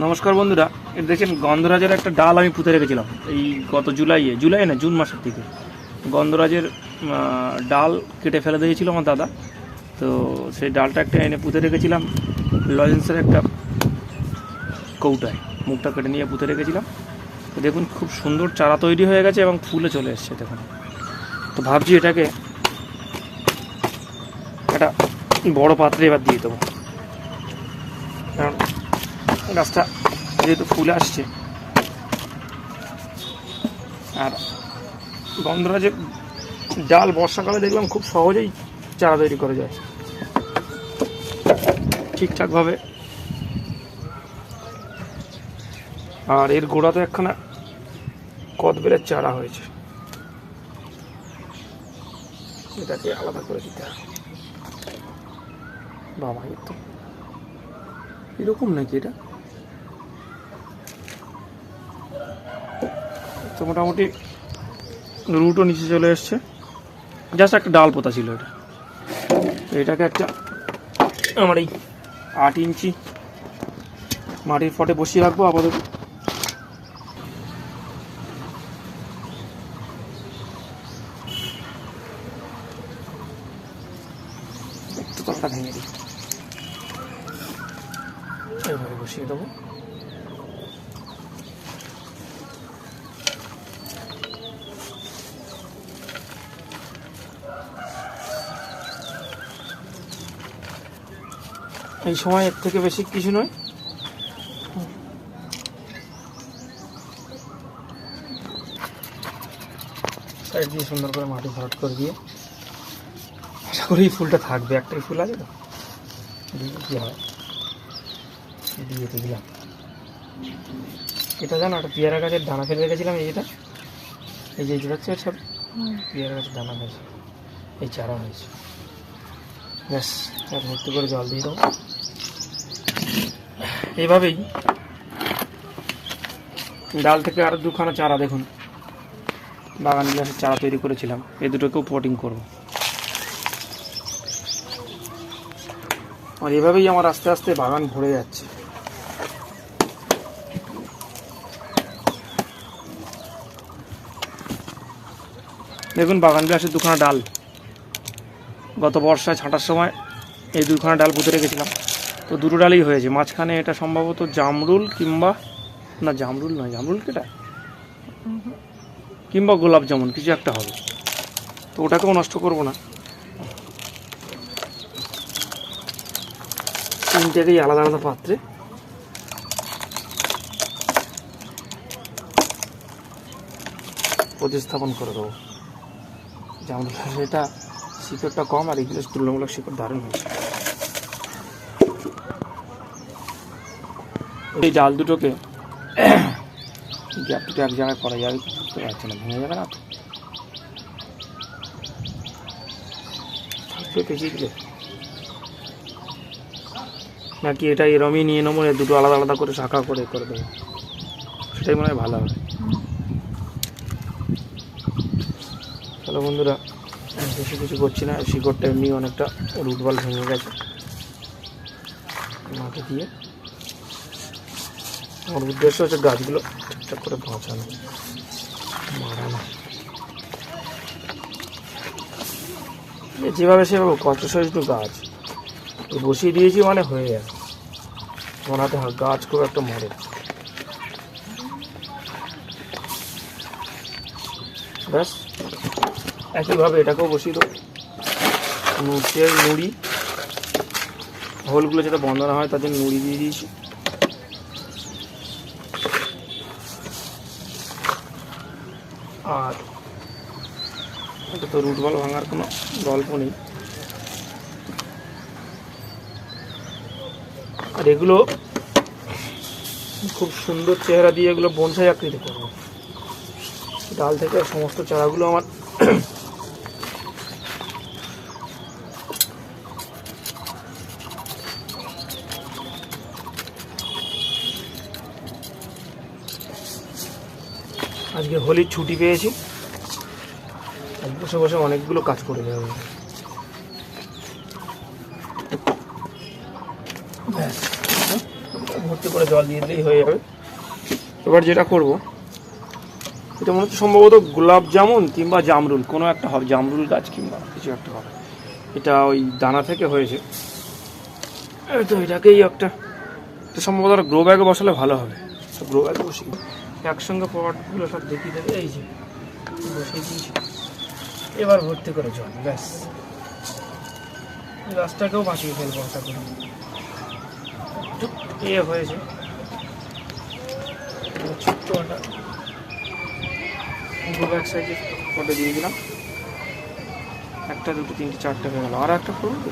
নমস্কার বন্ধুরা, এটা দেখছেন গন্ধরাজের একটা ডাল আমি পুঁতে রেখেছিলাম। এই গত জুলাইয়ে, জুলাই না, জুন মাসের দিকে। গন্ধরাজের ডাল কেটে ফেলে দিয়েছিল আমার দাদা। তো সেই ডালটা একটা এনে পুঁতে রেখেছিলাম, লজেন্সের একটা কৌটায়। মুখটা কেটে নিয়ে পুঁতে রেখেছিলাম। তো দেখুন, খুব সুন্দর চারা তৈরি হয়ে গেছে এবং ফুলে চলে এসছে, দেখুন। তো ভাবছি এটাকে একটা বড় পাত্রে এবার দিয়ে দেবো। কারণ গাছটা যেহেতু ফুল আসছে। আর গন্ধরাজের ডাল বর্ষাকালে দেখলাম খুব সহজেই চারা তৈরি করা যায়। ঠিকঠাকভাবে। আর এর গোড়াতে একখানা কদবেলের চারা হয়েছে। এটাকে আলাদা করে দিতে হবে। বাবা এরকম নাকি এটা? তো মোটামুটি রুটও নিচে চলে এসছে। জাস্ট একটা ডাল পোতা ছিল এটা। তো এটাকে একটা আমার এই আট ইঞ্চি মাটির ফটে বসিয়ে রাখব আপাতত। একটু তলটা ভেঙে দিই। এভাবে বসিয়ে দেবো। এই সময় এর থেকে বেশি কিছু নয়। সাইড দিয়ে সুন্দর করে মাটি ভরাট করে দিয়ে আশা করি ফুলটা থাকবে একটাই ফুল আছে তো। দিয়ে কি হয়? দিয়ে দিলাম। এটা জানো একটা পেয়ারা গাছের দানা ফেলে রেখেছিলাম এই যেটা? এই যে পাচ্ছ সব। পেয়ারা গাছের দানা হয়েছে। এই চারা হয়েছে। ব্যাস আর ভর্তি করে জল দিয়ে দেবো। এইভাবেই। ডাল থেকে আরও দুখানা চারা দেখুন। বাগান বিলাসের চারা তৈরি করেছিলাম, এই দুটোকেও পটিং করব। আর এভাবেই আমার আস্তে আস্তে বাগান ভরে যাচ্ছে। দেখুন, বাগান বিলাসের দুখানা ডাল। গত বর্ষায় ছাঁটার সময় এই দুখানা ডাল পুঁতে রেখেছিলাম। তো দুটো ডালই হয়েছে। মাঝখানে এটা সম্ভবত জামরুল কিংবা, না, জামরুল নয়, জামরুল কেটা কিংবা গোলাপ জামুন, কিছু একটা হবে। তো ওটাকেও নষ্ট করব না। তিনটেকেই আলাদা আলাদা পাত্রে। প্রতিস্থাপন করে দেবো। জামরুল, এটা শিকড়টা কম আর এগুলো তুলনামূলক শিকড় দারুণ হয়েছে। এই জাল দুটোকে গ্যাপ দুটো এক জায়গায় করা যাবে বুঝতে পারছি না, ভেঙে যাবে না তো? নাকি এটা এরমই নিয়ে নেব দুটো আলাদা আলাদা করে শাখা করে করে দেবো? সেটাই মনে হয় ভালো হবে। চলো বন্ধুরা, বেশি কিছু করছি না, শিকড়টা এমনি অনেকটা রুটবল ভেঙে গেছে। মাটি দিয়ে। আমার উদ্দেশ্য হচ্ছে গাছগুলো ঠিকঠাক করে বাঁচানো। মারানো যেভাবে সেভাবে কত সহিষ্ণু গাছ বসিয়ে দিয়েছি মানে হয়ে যাবে মনে হাতে গাছ খুব একটা মরে ব্যাস, একইভাবে এটাকেও বসিয়ে দেবো। নুড়ি হোলগুলো যাতে বন্ধ না হয়, তার জন্য নুড়ি দিয়ে দিয়েছি। আর এটা তো রুট বল ভাঙার কোনো গল্প নেই। আর এগুলো খুব সুন্দর চেহারা দিয়ে এগুলো বনসাই আকৃতি করব। ডাল থেকে সমস্ত চারাগুলো আমার আজকে হোলির ছুটি পেয়েছি। বসে বসে অনেকগুলো কাজ করে যাবে ভর্তি করে জল দিয়ে দিলেই হয়ে যাবে। এবার যেটা করব, এটা মনে হচ্ছে সম্ভবত গোলাপ জামুন কিংবা জামরুল, কোনো একটা হবে, জামরুল গাছ কিংবা কিছু একটা হবে। এটা ওই দানা থেকে হয়েছে। তো এটাকেই একটা সম্ভবত গ্রো ব্যাগে বসালে ভালো হবে। গ্রো ব্যাগে বসি একসঙ্গে পটগুলো সব দেখিয়ে দেবে, এই যে বসে দিয়েছি। এবার ভর্তি করে জল ব্যাস। গাছটাকেও বাঁচিয়ে ফেলব আশা করি। এ হয়েছে। ছোট্ট একটা সাইজের ফটো দিয়ে দিলাম। একটা, দুটো, তিনটে, চারটে হয়ে গেল। আর একটা করব?